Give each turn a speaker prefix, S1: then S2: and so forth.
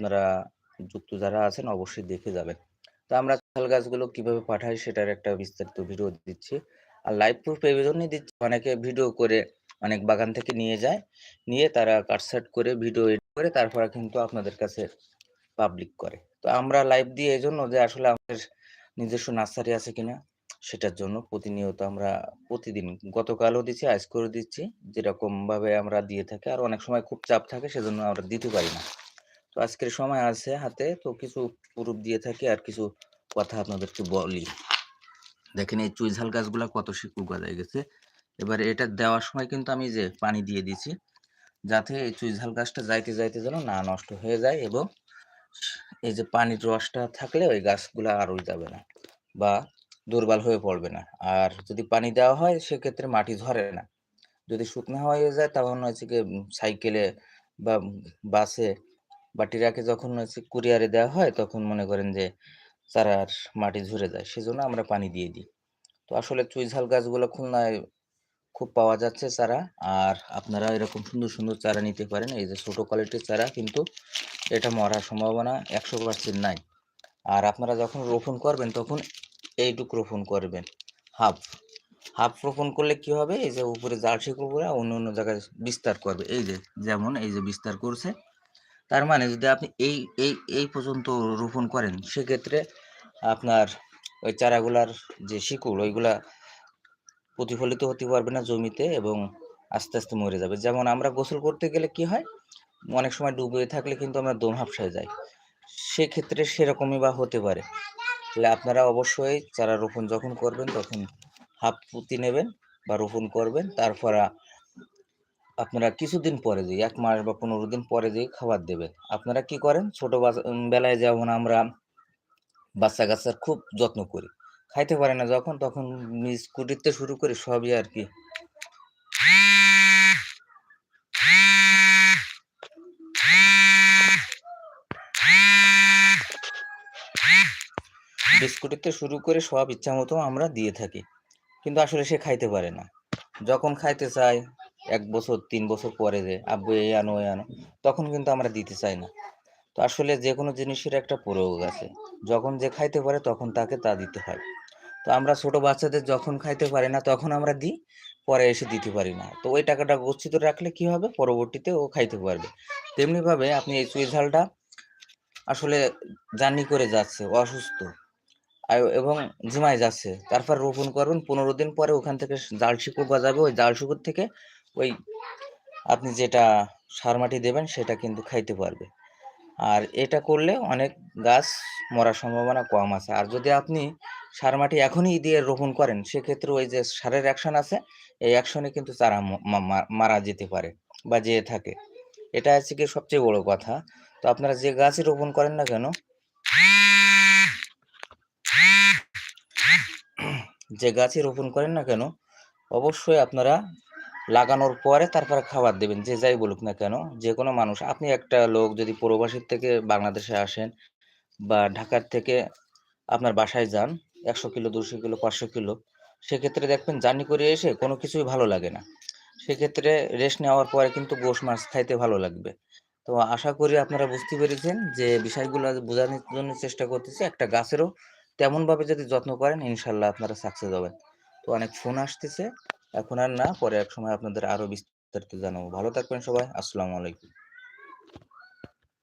S1: আপনারা যুক্ত যারা আছেন অবশ্যই দেখে যাবেন। তো আমরা কাঁঠাল গাছগুলো কীভাবে পাঠাই সেটার একটা বিস্তারিত ভিডিও দিচ্ছি। আর লাইভ প্রুফ এজন্যই দিচ্ছি অনেকে ভিডিও করে অনেক বাগান থেকে নিয়ে যায়। নিয়ে তারা কাটছাঁট করে ভিডিও এডিট করে তারপরে কিন্তু আপনাদের কাছে পাবলিক করে। তো আমরা লাইভ দিয়ে এই জন্য যে আসলে আমাদের নিজস্ব নার্সারি আছে কিনা সেটার জন্য প্রতিনিয়ত আমরা প্রতিদিন গতকালও দিচ্ছি, আজকেও দিচ্ছি। যেরকমভাবে আমরা দিয়ে থাকি আর অনেক সময় খুব চাপ থাকে সেজন্য আমরা দিতে পারি না। তো আজকের সময় আছে হাতে তো কিছু প্রুফ দিয়ে থাকি আর কিছু কথা আপনাদেরকে বলি। দেখেন এই চুইঝাল গাছগুলো কত শিকড় গজায় গেছে। এবার এটা দেওয়ার সময় কিন্তু আমি যে পানি দিয়ে দিছি। যাতে এই চুইঝাল গাছটা যাইতে, যাইতে যেন না নষ্ট হয়ে যায় এবং এই যে পানির রসটা থাকলে ওই গাছগুলো আর যাবে না বা দুর্বল হয়ে পড়বে না। আর যদি পানি দেওয়া হয় সেক্ষেত্রে মাটি ধরে না। যদি শুকনা হয়ে যায় তখন হচ্ছে উম সাইকেলে বা বাসে বা ট্রাকে যখন হচ্ছে কুরিয়ারে দেওয়া হয় তখন মনে করেন যে চারার মাটি ঝরে যায়। সেজন্য আমরা পানি দিয়ে দিই। তো আসলে চুইঝাল গাছগুলো খুলনায় খুব পাওয়া যাচ্ছে চারা। আর আপনারা এরকম সুন্দর, সুন্দর চারা নিতে পারেন। এই যে ছোটো কোয়ালিটির চারা কিন্তু এটা মরার সম্ভাবনা ১০০% নাই। আর আপনারা যখন রোপণ করবেন তখন এইটুক রোপণ করবেন। হাফ। হাফ রোপণ করলে কি হবে? এই যে উপরে জার্সি কুকুরা অন্য, অন্য জায়গায় বিস্তার করবে। এই যে যেমন এই যে বিস্তার করছে। তার মানে যদি আপনি এই, এই, এই পর্যন্ত রোপণ করেন সেক্ষেত্রে আপনার ওই চারাগুলার যে শিকড় ওইগুলা প্রতিফলিত হতে পারবে না জমিতে এবং আস্তে, আস্তে মরে যাবে। যেমন আমরা গোসল করতে গেলে কি হয়? অনেক সময় ডুবে থাকলে কিন্তু আমরা দম হাঁপসায় যাই। সেক্ষেত্রে সেরকমই বা হতে পারে। তাহলে আপনারা অবশ্যই চারা রোপণ যখন করবেন তখন হাফ পুঁতি নেবেন বা রোপণ করবেন। তারপর আপনারা কিছুদিন পরে যেয়ে, এক মাস বা ১৫ দিন পরে যেয়ে খাবার দেবেন। আপনারা কি করেন? ছোট বেলায় যেমন আমরা বাচ্চা-কাচ্চার খুব যত্ন করি। খাইতে পারে না যখন, তখন বিস্কুট থেকে শুরু করে, সবই আরকি বিস্কুটের থেকে শুরু করে সব ইচ্ছা মতো আমরা দিয়ে থাকি। কিন্তু আসলে সে খাইতে পারে না। যখন খাইতে চায় ১ বছর তিন বছর পরে যেয়ে, "আব্বু এই আনো, ওই আনো" তখন কিন্তু আমরা দিতে চাই না। তো আসলে যে কোনো জিনিসের একটা প্রয়োগ আছে। যখন যে খাইতে পারে তখন তাকে তা দিতে হয়। তো আমরা ছোট বাচ্চাদের যখন খাইতে পারে না তখন আমরা দিই, পরে এসে দিতে পারি না। তো ওই টাকাটা গচ্ছিত রাখলে কি হবে? পরবর্তীতে ও খাইতে পারবে। তেমনিভাবে আপনি এই চুইঝালটা আসলে জার্নি করে যাচ্ছে, অসুস্থ এবং ঝিমায় যাচ্ছে। তারপর রোপণ করবেন ১৫ দিন পরে ওখান থেকে জাল শিকড় গজাবে। ওই জাল শিকড় থেকে ওই আপনি যেটা সার মাটি দেবেন সেটা কিন্তু খাইতে পারবে। আর এটা করলে অনেক গাছ মরার সম্ভাবনা কম আছে। আর যদি আপনি সার মাটি এখনই দিয়ে রোপণ করেন সেক্ষেত্রে ওই যে সারের অ্যাকশন আছে, এই অ্যাকশনে কিন্তু মা মারা যেতে পারে বা যেয়ে থাকে। এটা হচ্ছে কি সবচেয়ে বড় কথা। তো আপনারা যে গাছই রোপণ করেন না কেন যে গাছই রোপণ করেন না কেন, অবশ্যই আপনারা লাগানোর পরে তারপরে খাবার দেবেন। যে যাই বলুক না কেন, যে কোনো মানুষ। আপনি একটা লোক যদি প্রবাসীর থেকে বাংলাদেশে আসেন বা ঢাকার থেকে আপনার বাসায় যান ১০০ কিলো, দুশো কিলো, ৫০০ কিলো, সেক্ষেত্রে দেখবেন জার্নি করে এসে কোনো কিছুই ভালো লাগে না। সেক্ষেত্রে রেস্ট নেওয়ার পরে কিন্তু গোশ মাছ খাইতে ভালো লাগবে। তো আশা করি আপনারা বুঝতে পেরেছেন যে বিষয়গুলো বোঝানোর জন্য চেষ্টা করতেছি। একটা গাছেরও তেমনভাবে যদি যত্ন করেন ইনশাল্লাহ আপনারা সাকসেস হবেন। তো অনেক ফোন আসতেছে। এখন আর না, পরে এক সময় আপনাদের আরও বিস্তারিত জানাব। ভালো থাকবেন সবাই। আসসালামু আলাইকুম।